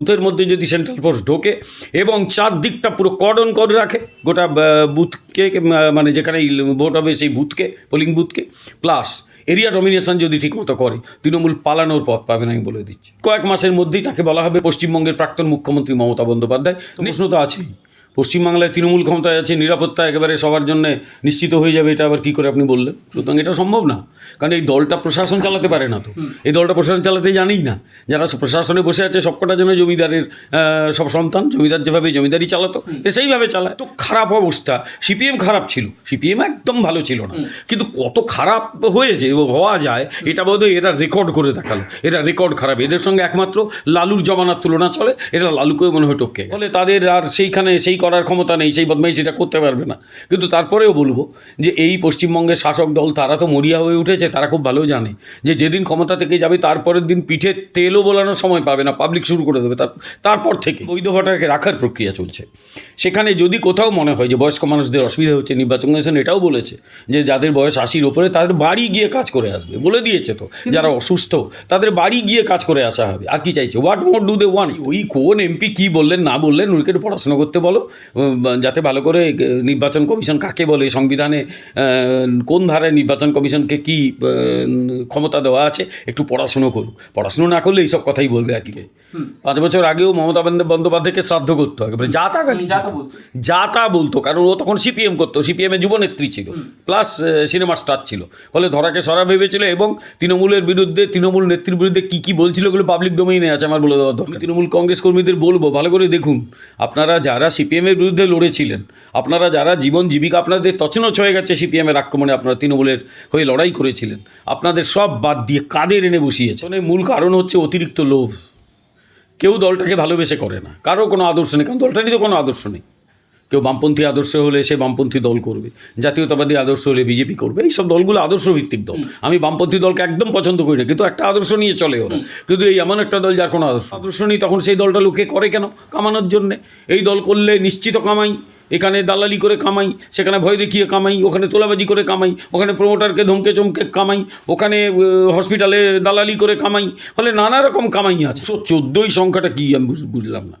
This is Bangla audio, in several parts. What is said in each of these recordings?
বুথের মধ্যে যদি সেন্ট্রাল ফোর্স ঢোকে এবং চারদিকটা পুরো কর্ডন করে রাখে গোটা বুথকে মানে যেখানে ভোট হবে সেই বুথকে পোলিং বুথকে প্লাস এরিয়া ডমিনেশন যদি ঠিকমতো করে তৃণমূল পালানোর পথ পাবে না আমি বলে দিচ্ছি। কয়েক মাসের মধ্যেই তাকে বলা হবে পশ্চিমবঙ্গের প্রাক্তন মুখ্যমন্ত্রী মমতা বন্দ্যোপাধ্যায়। প্রশ্ন তো আছেই। পশ্চিমবাংলায় তৃণমূল ক্ষমতায় আছে নিরাপত্তা একেবারে সবার জন্য নিশ্চিত হয়ে যাবে এটা আবার কী করে আপনি বললেন? সুতরাং এটা সম্ভব না। কারণ এই দলটা প্রশাসন চালাতে পারে না তো। এই দলটা প্রশাসন চালাতে জানেই না। যারা প্রশাসনে বসে আছে সবকটা যেন জমিদারের সব সন্তান জমিদার যেভাবে জমিদারি চালাতো এ সেইভাবে চালায়। তো খারাপ অবস্থা। সিপিএম খারাপ ছিল। সিপিএম একদম ভালো ছিল না। কিন্তু কত খারাপ হয়েছে হওয়া যায় এটা বোধহয় এরা রেকর্ড করে দেখাল। এরা রেকর্ড খারাপ। এদের সঙ্গে একমাত্র লালুর জমানার তুলনা চলে। এটা লালুকেও মনে হয় টপকে ফলে তাদের আর সেইখানে সেই করার ক্ষমতা নেই সেই বদমাই সেটা করতে পারবে না। কিন্তু তারপরেও বলব যে এই পশ্চিমবঙ্গের শাসক দল তারা তো মরিয়া হয়ে উঠেছে তারা খুব ভালো জানে যে যেদিন ক্ষমতা থেকে যাবে তারপরের দিন পিঠে তেলও বোলানোর সময় পাবে না পাবলিক শুরু করে দেবে। তার তারপর থেকে বৈধ ভোটারকে রাখার প্রক্রিয়া চলছে। সেখানে যদি কোথাও মনে হয় যে বয়স্ক মানুষদের অসুবিধা হচ্ছে নির্বাচন কমিশন এটাও বলেছে যে যাদের বয়স আশির ওপরে তাদের বাড়ি গিয়ে কাজ করে আসবে বলে দিয়েছে তো। যারা অসুস্থ তাদের বাড়ি গিয়ে কাজ করে আসা হবে। আর কি চাইছে? What more do they want ওই কোন এমপি কি বললেন না বললেন উনিকে একটু পড়াশোনা করতে বলো। যাতে ভালো করে নির্বাচন কমিশন কাকে বলে সংবিধানে কোন ধারায় নির্বাচন কমিশনকে কি ক্ষমতা দেওয়া আছে একটু পড়াশুনো করুক। পড়াশুনো না করলে এইসব কথাই বলবে আর কি পাঁচ বছর আগেও মমতা বন্দ্যোপাধ্যায়- বন্দ্যোপাধ্যায়কে শ্রাদ্ধ করতো একেবারে। যা তা যা তা বলতো। কারণ ও তখন সিপিএম করতো। সিপিএমের যুবনেত্রী ছিল। প্লাস সিনেমা স্টার ছিল। ফলে ধরাকে সরা ভেবেছিল এবং তৃণমূলের বিরুদ্ধে তৃণমূল নেত্রীর বিরুদ্ধে কী কী বলছিল ওগুলো পাবলিক ডোমেইনে আছে আমার বলে দেওয়া দরকার তৃণমূল কংগ্রেস কর্মীদের বলব ভালো করে দেখুন। আপনারা যারা সিপিএমের বিরুদ্ধে লড়েছিলেন। আপনারা যারা জীবন জীবিকা আপনাদের তছনছ হয়ে গেছে সিপিএমের আক্রমণে, আপনারা তৃণমূলের হয়ে লড়াই করেছিলেন। আপনাদের সব বাদ দিয়ে কাদের এনে বসিয়েছে মানে মূল কারণ হচ্ছে অতিরিক্ত লোভ। কেউ দলটাকে ভালোবেসে করে না। কারও কোনো আদর্শ নেই, কারণ দলটারই তো কোনো আদর্শ নেই। কেউ বামপন্থী আদর্শ হলে সে বামপন্থী দল করবে জাতীয়তাবাদী আদর্শ হলে বিজেপি করবে এইসব দলগুলো আদর্শ ভিত্তিক দল আমি বামপন্থী দলকে একদম পছন্দ করি না কিন্তু একটা আদর্শ নিয়ে চলে ওরা। কিন্তু এই এমন একটা দল যার কোনো আদর্শ আদর্শ নেই। তখন সেই দলটা লোকে করে কেন? কামানোর জন্যে। এই দল করলে নিশ্চিত কামাই এখানে দালালি করে কামাই সেখানে ভয় দেখিয়ে কামাই ওখানে তোলাবাজি করে কামাই ওখানে প্রমোটারকে ধমকে চমকে কামাই ওখানে হসপিটালে দালালি করে কামাই ফলে নানা রকম কামাই আছে। চোদ্দোই সংখ্যাটা কী আমি বুঝলাম না।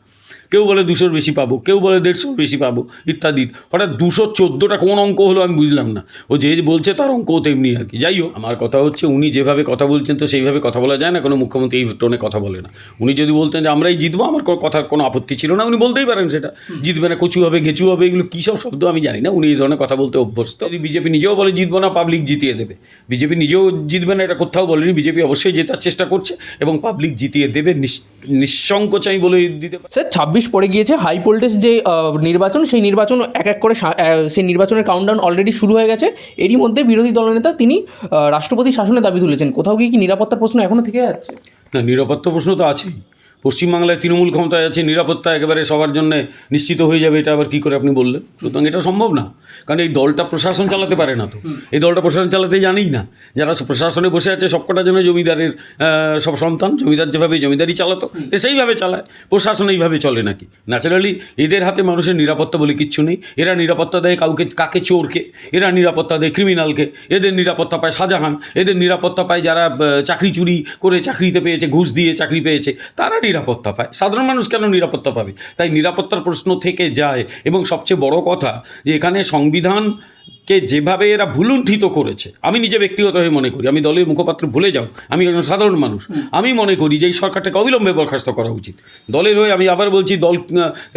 কেউ বলে দুশোর বেশি পাবো কেউ বলে দেড়শোর বেশি পাবো ইত্যাদি। হঠাৎ দুশো চোদ্দোটা কোন অঙ্ক হলো আমি বুঝলাম না। ও যে বলছে তার অঙ্ক তেমনি আর কি। যাই হোক আমার কথা হচ্ছে উনি যেভাবে কথা বলছেন তো সেইভাবে কথা বলা যায় না কোনো মুখ্যমন্ত্রী এই টোনে কথা বলে না। উনি যদি বলতেন যে আমরাই জিতবো আমার কোনো কথার কোনো আপত্তি ছিল না উনি বলতেই পারেন সেটা। জিতবে না কচু হবে ঘেঁচু হবে এগুলো কী সব শব্দ আমি জানি না। উনি এই ধরনের কথা বলতে অভ্যস্ত। যদি বিজেপি নিজেও বলে জিতবো না পাবলিক জিতিয়ে দেবে। বিজেপি নিজেও জিতবে না এটা কোথাও বলেনি। বিজেপি অবশ্যই জেতার চেষ্টা করছে এবং পাবলিক জিতিয়ে দেবে নিস- নিঃসংকোচাই বলে দিতে পারে। স্যার ছাব্বিশ পড়ে গিয়েছে। হাই ভোল্টেজ যে নির্বাচন, সেই নির্বাচন এক এক করে সেই নির্বাচনের কাউন্টডাউন অলরেডি শুরু হয়ে গেছে। এরই মধ্যে বিরোধী দলনেতা তিনি রাষ্ট্রপতি শাসনের দাবি তুলেছেন। কোথাও গিয়ে কি নিরাপত্তার প্রশ্ন এখনও থেকে যাচ্ছে না, নিরাপত্তা প্রশ্ন তো আছেই। পশ্চিমবাংলায় তৃণমূল ক্ষমতায় আছে নিরাপত্তা একেবারে সবার জন্য নিশ্চিত হয়ে যাবে এটা আবার কী করে আপনি বললেন? সুতরাং এটা সম্ভব না। কারণ এই দলটা প্রশাসন চালাতে পারে না তো। এই দলটা প্রশাসন চালাতে জানেই না। যারা প্রশাসনে বসে আছে সবকটা জন্য জমিদারের সব সন্তান জমিদার যেভাবে জমিদারি চালাতো এ সেইভাবে চালায়। প্রশাসন এইভাবে চলে নাকি? ন্যাচারালি এদের হাতে মানুষের নিরাপত্তা বলে কিচ্ছু নেই। এরা নিরাপত্তা দেয় কাউকে কাকে চোরকে এরা নিরাপত্তা দেয় ক্রিমিনালকে এদের নিরাপত্তা পায় শাহজাহান এদের নিরাপত্তা পায় যারা চাকরি চুরি করে চাকরিতে পেয়েছে ঘুষ দিয়ে চাকরি পেয়েছে। তারা নিরাপত্তা পায়। সাধারণ মানুষ কেন নিরাপত্তা পাবে? তাই নিরাপত্তার প্রশ্ন থেকে যায়। এবং সবচেয়ে বড় কথা যে এখানে সংবিধানকে যেভাবে এরা ভুলুণ্ঠিত করেছে আমি নিজে ব্যক্তিগতভাবে মনে করি আমি দলের মুখপাত্র ভুলে যাও আমি একজন সাধারণ মানুষ আমি মনে করি যে এই সরকারটাকে অবিলম্বে বরখাস্ত করা উচিত। দলের হয়ে আমি আবার বলছি দল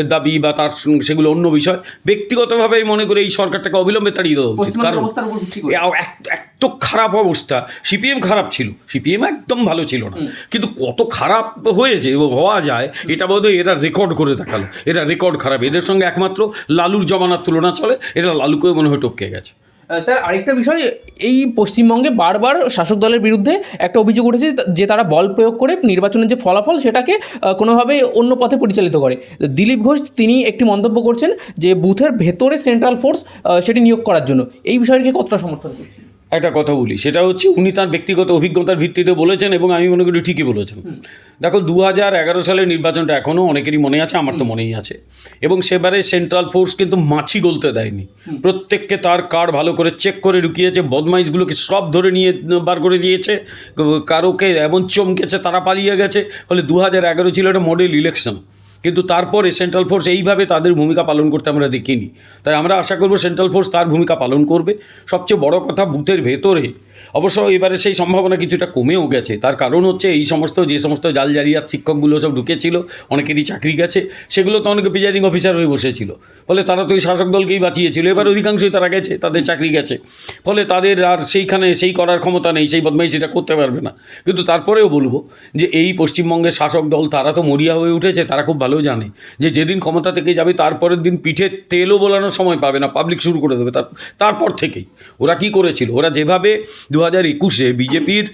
দাবি বা তার সঙ্গে সেগুলো অন্য বিষয় ব্যক্তিগতভাবে আমি মনে করি এই সরকারটাকে অবিলম্বে তাড়িয়ে দেওয়া উচিত কারণ এত খারাপ অবস্থা সিপিএম খারাপ ছিল সিপিএম একদম ভালো ছিল না কিন্তু কত খারাপ হয়েছে এবং হওয়া যায় এটা বোধহয় এরা রেকর্ড করে দেখাল এরা রেকর্ড খারাপ এদের সঙ্গে একমাত্র লালুর জমানার তুলনা চলে এরা লালুকেও মনে হয় টপকে গেছে। স্যার, আরেকটা বিষয়, এই পশ্চিমবঙ্গে বারবার শাসক দলের বিরুদ্ধে একটা অভিযোগ উঠেছে যে তারা বল প্রয়োগ করে নির্বাচনের যে ফলাফল সেটাকে কোনোভাবে অন্য পথে পরিচালিত করে। দিলীপ ঘোষ, তিনি একটি মন্তব্য করছেন যে বুথের ভেতরে সেন্ট্রাল ফোর্স সেটি নিয়োগ করার জন্য। এই বিষয়টিকে কতটা সমর্থন করছেন? একটা কথা বলি সেটা হচ্ছে উনি তার ব্যক্তিগত অভিজ্ঞতার ভিত্তিতে বলেছেন এবং আমি মনে করি ঠিকই বলেছেন। দেখো দু হাজার এগারো সালের নির্বাচনটা এখনও অনেকেরই মনে আছে আমার তো মনেই আছে। এবং সেবারে সেন্ট্রাল ফোর্স কিন্তু মাছি গলতে দেয়নি। প্রত্যেককে তার কার্ড ভালো করে চেক করে ঢুকিয়েছে বদমাইশগুলোকে সব ধরে নিয়ে বার করে দিয়েছে কারোকে এমন চমকেছে তারা পালিয়ে গেছে। ফলে দু হাজার এগারো ছিল একটা মডেল ইলেকশন কিন্তু তারপরে সেন্ট্রাল ফোর্স এইভাবে তাদের ভূমিকা পালন করতে আমরা দেখিনি। তাই আমরা আশা করব সেন্ট্রাল ফোর্স তার ভূমিকা পালন করবে। সবচেয়ে বড় কথা বুথের ভেতরে অবশ্য এবারে সেই সম্ভাবনা কিছুটা কমেও গেছে। তার কারণ হচ্ছে এই সমস্ত, যে সমস্ত জাল জালিয়াত শিক্ষকগুলো সব ঢুকেছিল, অনেকেরই চাকরি গেছে, সেগুলো তো অনেকে প্রিজাইডিং অফিসার হয়ে বসেছিল। ফলে তারা তো ওই শাসক দলকেই বাঁচিয়েছিল। এবার অধিকাংশই তারা গেছে, তাদের চাকরি গেছে। ফলে তাদের আর সেইখানে সেই করার ক্ষমতা নেই, সেই বদমাইশিটা করতে পারবে না। কিন্তু তারপরেও বলব যে এই পশ্চিমবঙ্গের শাসক দল, তারা তো মরিয়া হয়ে উঠেছে, তারা খুব ভালো জানে যে যেদিন ক্ষমতা থেকে যাবে, তারপরের দিন পিঠে তেলও বোলানোর সময় পাবে না পাবলিক শুরু করে দেবে। তার, তারপর থেকেই। ওরা কি করেছিল? ওরা যেভাবে দু হাজার একুশে বিজেপির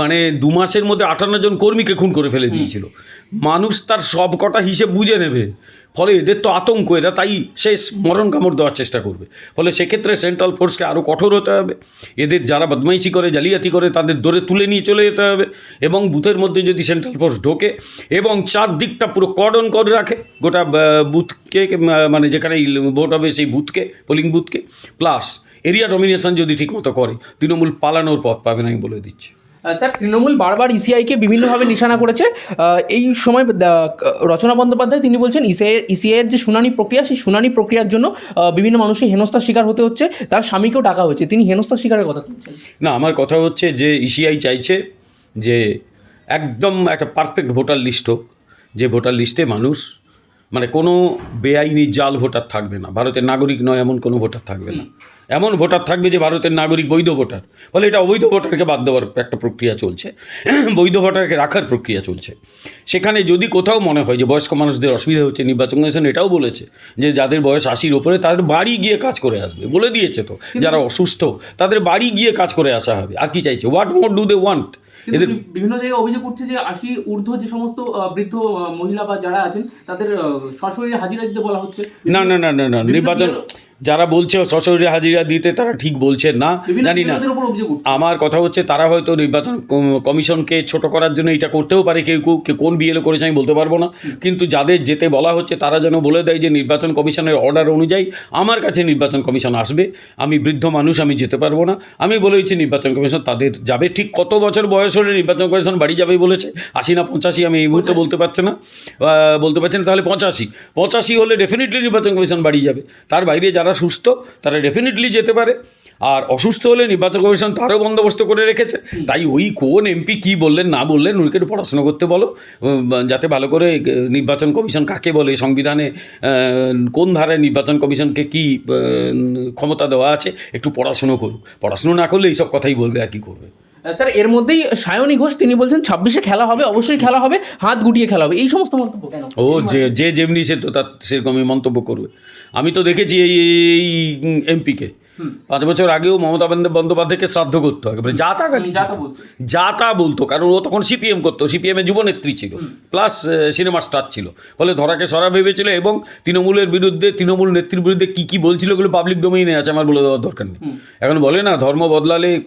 মানে দু মাসের মধ্যে আটান্ন জন কর্মীকে খুন করে ফেলে দিয়েছিল। মানুষ তার সব কটা হিসেব বুঝে নেবে। ফলে এদের তো আতঙ্ক এরা তাই শেষ মরণ কামড় দেওয়ার চেষ্টা করবে। ফলে সেক্ষেত্রে সেন্ট্রাল ফোর্সকে আরও কঠোর হতে হবে। এদের যারা বদমাইশি করে জালিয়াতি করে তাদের দরে তুলে নিয়ে চলে যেতে হবে। এবং বুথের মধ্যে যদি সেন্ট্রাল ফোর্স ঢোকে এবং চারদিকটা পুরো কর্ডন করে রাখে গোটা বুথকে মানে যেখানে ভোট হবে সেই বুথকে পোলিং বুথকে প্লাস এরিয়া ডমিনেশন যদি ঠিকমতো করে তৃণমূল পালানোর পথ পাবে না আমি বলে দিচ্ছি। স্যার তৃণমূল বারবার ইসিআইকে বিভিন্নভাবে নিশানা করেছে। এই সময় রচনা বন্দ্যোপাধ্যায় তিনি বলছেন ইসিআই ইসিআইয়ের যে শুনানি প্রক্রিয়া সেই শুনানি প্রক্রিয়ার জন্য বিভিন্ন মানুষকে হেনস্থার শিকার হতে হচ্ছে। তার স্বামীকেও ডাকা হয়েছে। তিনি হেনস্থার শিকারের কথা তুলছেন। না আমার কথা হচ্ছে যে ইসিআই চাইছে যে একদম একটা পারফেক্ট ভোটার লিস্ট হোক যে ভোটার লিস্টে মানুষ মানে কোনো বেআইনি জাল ভোটার থাকবে না। ভারতের নাগরিক নয় এমন কোনো ভোটার থাকবে না। এমন ভোটার থাকবে যে ভারতের নাগরিক বৈধ ভোটার। ফলে এটা অবৈধ ভোটারকে বাদ দেওয়ার একটা প্রক্রিয়া চলছে। বৈধ ভোটারকে রাখার প্রক্রিয়া চলছে। সেখানে যদি কোথাও মনে হয় যে বয়স্ক মানুষদের অসুবিধা হচ্ছে নির্বাচন কমিশন এটাও বলেছে যে যাদের বয়স আশির ওপরে তাদের বাড়ি গিয়ে কাজ করে আসবে। বলে দিয়েছে তো যারা অসুস্থ তাদের বাড়ি গিয়ে কাজ করে আসা হবে। আর কি চাইছে? What more do they want এদের বিভিন্ন জায়গায় অভিযোগ উঠছে যে আশি ঊর্ধ্ব যে সমস্ত বৃদ্ধ মহিলা বা যারা আছেন তাদের সশরীরে হাজিরা দিতে বলা হচ্ছে। না না না না না নির্বাচন যারা বলছে সশরীরে হাজিরা দিতে তারা ঠিক বলছে না জানি না। আমার কথা হচ্ছে তারা হয়তো নির্বাচন কমিশনকে ছোট করার জন্য এটা করতেও পারে কেউ কেউ কে কোন বিএলও করেছে আমি বলতে পারব না। কিন্তু যাদের যেতে বলা হচ্ছে তারা যেন বলে দেয় যে নির্বাচন কমিশনের অর্ডার অনুযায়ী আমার কাছে নির্বাচন কমিশন আসবে আমি বৃদ্ধ মানুষ আমি যেতে পারব না। আমি বলেছি নির্বাচন কমিশন তাদের যাবে ঠিক কত বছর বয়স হলে নির্বাচন কমিশন বাড়ি যাবে বলেছে? আশি না পঁচাশি আমি এই মুহূর্তে বলতে পারছি না। বলতে পারছি না তাহলে পঁচাশি। পঁচাশি হলে ডেফিনেটলি নির্বাচন কমিশন বাড়ি যাবে। তার বাইরে যারা সুস্থ তারা ডেফিনেটলি যেতে পারে। আর অসুস্থ হলে নির্বাচন কমিশন তারও বন্দোবস্ত করে রেখেছে। তাই ওই কোন এমপি কি বললেন না বললেন ওইকে একটু পড়াশোনা করতে বলো। যাতে ভালো করে নির্বাচন কমিশন কাকে বলে সংবিধানে কোন ধারায় নির্বাচন কমিশনকে কি ক্ষমতা দেওয়া আছে একটু পড়াশুনো করুক। পড়াশুনো না করলে এইসব কথাই বলবে আর কি করবে। স্যার এর মধ্যেই সায়নী ঘোষ তিনি বলছেন ছাব্বিশে খেলা হবে অবশ্যই খেলা হবে হাত গুটিয়ে খেলা হবে। এই সমস্ত মন্তব্য কেন? ও যে যে যেমনি সে তো তার সেরকমই মন্তব্য করবে। আমি তো দেখেছি এই এমপিকে পাঁচ বছর আগেও মমতা বন্দ- বন্দ্যোপাধ্যায়কে শ্রাদ্ধ করতো একেবারে। যা তা গালি যা তা বলতো। কারণ ও তখন সিপিএম করতো সিপিএমের যুবনেত্রী ছিল। প্লাস সিনেমা স্টার ছিল। ফলে ধরাকে সরা ভেবেছিল এবং তৃণমূলের বিরুদ্ধে তৃণমূল নেত্রীর বিরুদ্ধে কী কী বলছিল ওগুলো পাবলিক ডোমেইনে আছে আমার বলে দেওয়ার দরকার নেই। এখন বলে না ধর্ম বদলালে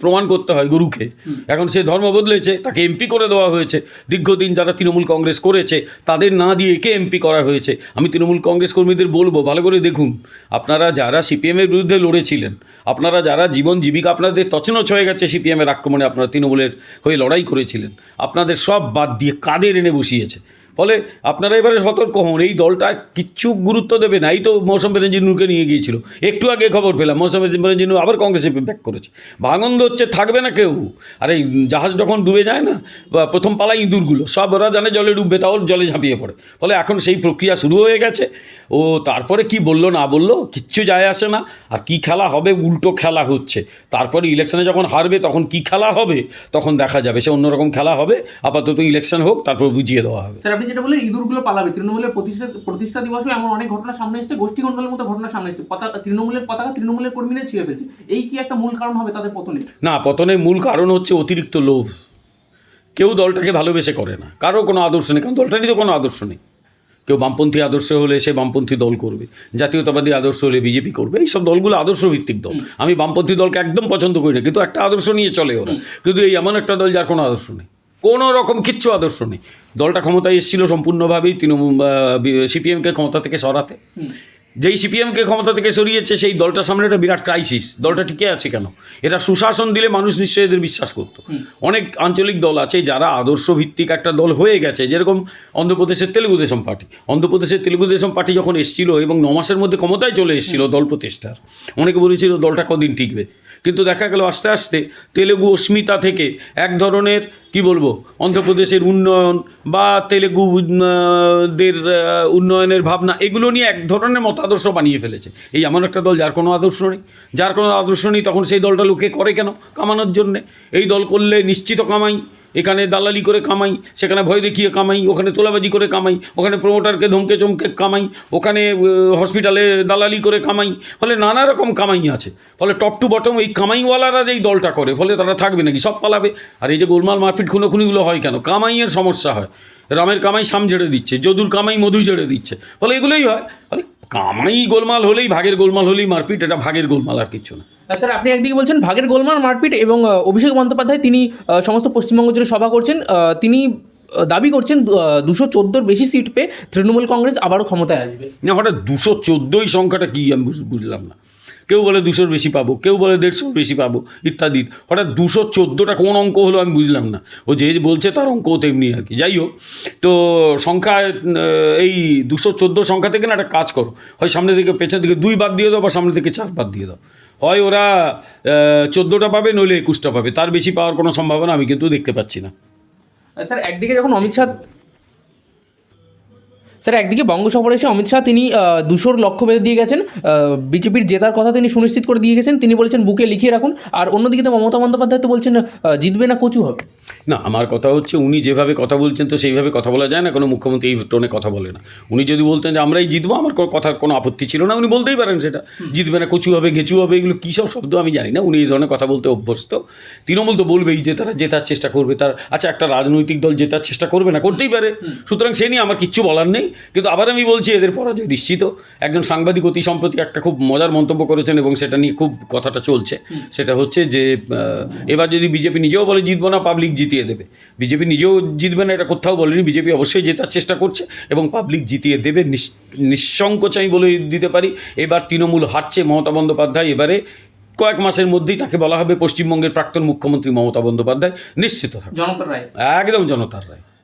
প্রমাণ করতে হয় গুরুকে। এখন সে ধর্ম বদলেছে তাকে এমপি করে দেওয়া হয়েছে। দীর্ঘদিন যারা তৃণমূল কংগ্রেস করেছে তাদের না দিয়ে একে এমপি করা হয়েছে। আমি তৃণমূল কংগ্রেস কর্মীদের বলব ভালো করে দেখুন আপনারা যারা সিপিএমের বিরুদ্ধে লড়েছিলেন। আপনারা যারা জীবন জীবিকা আপনাদের তছনছ হয়ে গেছে সিপিএমের আক্রমণে, আপনারা তৃণমূলের হয়ে লড়াই করেছিলেন। আপনাদের সব বাদ দিয়ে কাদের এনে বসিয়েছে? ফলে আপনারা এবারে সতর্ক হন। এই দলটা কিচ্ছু গুরুত্ব দেবে না। এই তো মৌসুম বেরেঞ্জিনুকে নিয়ে গিয়েছিল। একটু আগে খবর পেলাম, মৌসুম বেরেঞ্জিনু আবার কংগ্রেসে ব্যাক করেছে। ভাঙন্দ হচ্ছে থাকবে না কেউ। আর এই জাহাজ যখন ডুবে যায় না প্রথম পালা ইঁদুরগুলো, সব ওরা জানে জলে ডুববে, তাও জলে ঝাঁপিয়ে পড়ে। ফলে এখন সেই প্রক্রিয়া শুরু হয়ে গেছে। ও তারপরে কি বলল, না বলল, কিচ্ছু যায় আসে না। আর কি খেলা হবে, উল্টো খেলা হচ্ছে। তারপরে ইলেকশনে যখন হারবে, তখন কি খেলা হবে, তখন দেখা যাবে। সে অন্যরকম খেলা হবে। আপাতত ইলেকশন হোক, তারপর বুঝিয়ে দেওয়া হবে। স্যার, আপনি যেটা বললেন ইঁদুরগুলো পালাবে। তৃণমূলের প্রতিষ্ঠা প্রতিষ্ঠা দিবসে এমন অনেক ঘটনা সামনে এসেছে গোষ্ঠীকণ্ডলের মতো ঘটনা সামনে এসেছে। পতাকা তৃণমূলের পতাকা তৃণমূলের কর্মীরা ছিঁড়ে ফেলছে। এই কি একটা মূল কারণ হবে তাদের পতনে না পতনের মূল কারণ হচ্ছে অতিরিক্ত লোভ। কেউ দলটাকে ভালোবেসে করে না। কারও কোনো আদর্শ নেই কারণ দলটারই তো কোনো আদর্শ নেই। কেউ বামপন্থী আদর্শ হলে সে বামপন্থী দল করবে জাতীয়তাবাদী আদর্শ হলে বিজেপি করবে এইসব দলগুলো আদর্শ ভিত্তিক দল আমি বামপন্থী দলকে একদম পছন্দ করি না কিন্তু একটা আদর্শ নিয়ে চলে ওরা। কিন্তু এই এমন একটা দল যার কোনো আদর্শ নেই। কোনো রকম কিচ্ছু আদর্শ নেই। দলটা ক্ষমতায় এসেছিল সম্পূর্ণভাবেই তৃণমূল সিপিএমকে ক্ষমতা থেকে সরাতে। যেই সিপিএমকে ক্ষমতা থেকে সরিয়েছে সেই দলটার সামনে একটা বিরাট ক্রাইসিস দলটা টিকে আছে কেন? এটা সুশাসন দিলে মানুষ নিশ্চয়ই এদের বিশ্বাস করতো। অনেক আঞ্চলিক দল আছে যারা আদর্শ ভিত্তিক একটা দল হয়ে গেছে। যেরকম অন্ধ্রপ্রদেশের তেলুগু দেশম পার্টি। অন্ধ্রপ্রদেশের তেলুগু দেশম পার্টি যখন এসেছিল এবং ন মাসের মধ্যে ক্ষমতায় চলে এসেছিল দল প্রতিষ্ঠার অনেকে বলেছিল দলটা কদিন টিকবে? কিন্তু দেখা গেল আস্তে আস্তে তেলেগু অস্মিতা থেকে এক ধরনের, কি বলব, অন্ধ্রপ্রদেশের উন্নয়ন বা তেলেগু দের উন্নয়নের ভাবনা, এগুলো নিয়ে এক ধরনের মতাদর্শ বানিয়ে ফেলেছে। এই এমন একটা দল যার কোনো আদর্শ নেই। যার কোনো আদর্শ নেই, তখন সেই দলটা লোকে করে কেন কামানোর জন্যে? এই দল করলে নিশ্চিত কামাই এখানে দালালি করে কামাই, সেখানে ভয় দেখিয়ে কামাই, ওখানে তোলাবাজি করে কামাই, ওখানে প্রমোটারকে ধমকে চমকে কামাই, ওখানে হসপিটালে দালালি করে কামাই, ফলে নানা রকম কামাই আছে। ফলে টপ টু বটম এই কামাইওয়ালারা যেই দলটা করে, ফলে তারা থাকবে নাকি? সব পালাবে। আর এই যে গোলমাল মারপিট খুনোখুনিগুলো হয় কেন? কামাইয়ের সমস্যা হয়। রামের কামাই সাম ঝেড়ে দিচ্ছে, যদুর কামাই মধু ঝেড়ে দিচ্ছে। ফলে এগুলোই হয়। ফলে কামাই গোলমাল হলেই ভাগের গোলমাল হলেই মারপিট এটা ভাগের গোলমাল আর কিছু না। স্যার আপনি একদিকে বলছেন ভাগের গোলমাল মারপিট এবং অভিষেক বন্দ্যোপাধ্যায় তিনি সমস্ত পশ্চিমবঙ্গ জুড়ে সভা করছেন তিনি দাবি করছেন দুশো চোদ্দোর বেশি সিট পেয়ে তৃণমূল কংগ্রেস আবারও ক্ষমতায় আসবে। না হঠাৎ দুশো চোদ্দোই সংখ্যাটা কী আমি বুঝ- বুঝলাম না। কেউ বলে দুশোর বেশি পাবো, কেউ বলে দেড়শোর বেশি পাবো, ইত্যাদি। হঠাৎ দুশো চোদ্দোটা কোন অঙ্ক হলো আমি বুঝলাম না। ও যে বলছে তার অঙ্কও তেমনি আর কি। যাই হোক, তো সংখ্যা এই দুশো চোদ্দ সংখ্যা থেকে না একটা কাজ করো। হয় সামনে থেকে পেছন দিকে দুই বাদ দিয়ে দাও বা সামনে থেকে চার বাদ দিয়ে দাও। হয় ওরা চোদ্দোটা পাবে, নইলে একুশটা পাবে। তার বেশি পাওয়ার কোনো সম্ভাবনা আমি কিন্তু দেখতে পাচ্ছি না। স্যার, একদিকে যখন অমিত শাহ স্যার একদিকে বঙ্গ সফরে এসে অমিত শাহ তিনি দুশোর লক্ষ্য বেঁধে দিয়ে গেছেন বিজেপির জেতার কথা তিনি সুনিশ্চিত করে দিয়ে গেছেন তিনি বলেছেন বুকে লিখিয়ে রাখুন আর অন্যদিকে তো মমতা বন্দ্যোপাধ্যায় তো বলছেন জিতবে না কচু হবে। না আমার কথা হচ্ছে উনি যেভাবে কথা বলছেন তো সেইভাবে কথা বলা যায় না কোনো মুখ্যমন্ত্রী এই টোনে কথা বলে না। উনি যদি বলতেন যে আমরাই জিতবো আমার কোনো কথার কোনো আপত্তি ছিল না উনি বলতেই পারেন সেটা। জিতবে না কচু হবে ঘেঁচু হবে এগুলো কী সব শব্দ আমি জানি না উনি এই ধরনের কথা বলতে অভ্যস্ত। তৃণমূল তো বলবেই যে তারা জেতার চেষ্টা করবে তার আচ্ছা একটা রাজনৈতিক দল জেতার চেষ্টা করবে না করতেই পারে। সুতরাং সে নিয়ে আমার কিচ্ছু বলার নেই। কিন্তু আবার আমি বলছি এদের পরাজয় নিশ্চিত। একজন সাংবাদিক অতি সম্প্রতি একটা খুব মজার মন্তব্য করেছেন এবং সেটা নিয়ে খুব কথাটা চলছে। সেটা হচ্ছে যে এবার যদি বিজেপি নিজেও বলে জিতবো না পাবলিক জিতিয়ে দেবে। বিজেপি নিজেও জিতবে না এটা কোথাও বলেনি। বিজেপি অবশ্যই জেতার চেষ্টা করছে এবং পাবলিক জিতিয়ে দেবে। নিস- নিঃসংকোচ আমি বলে দিতে পারি। এবার তৃণমূল হারছে মমতা বন্দ্যোপাধ্যায়। এবারে কয়েক মাসের মধ্যেই তাকে বলা হবে পশ্চিমবঙ্গের প্রাক্তন মুখ্যমন্ত্রী মমতা বন্দ্যোপাধ্যায়। নিশ্চিত থাকবে। জনতার রায়। একদম জনতার রায়।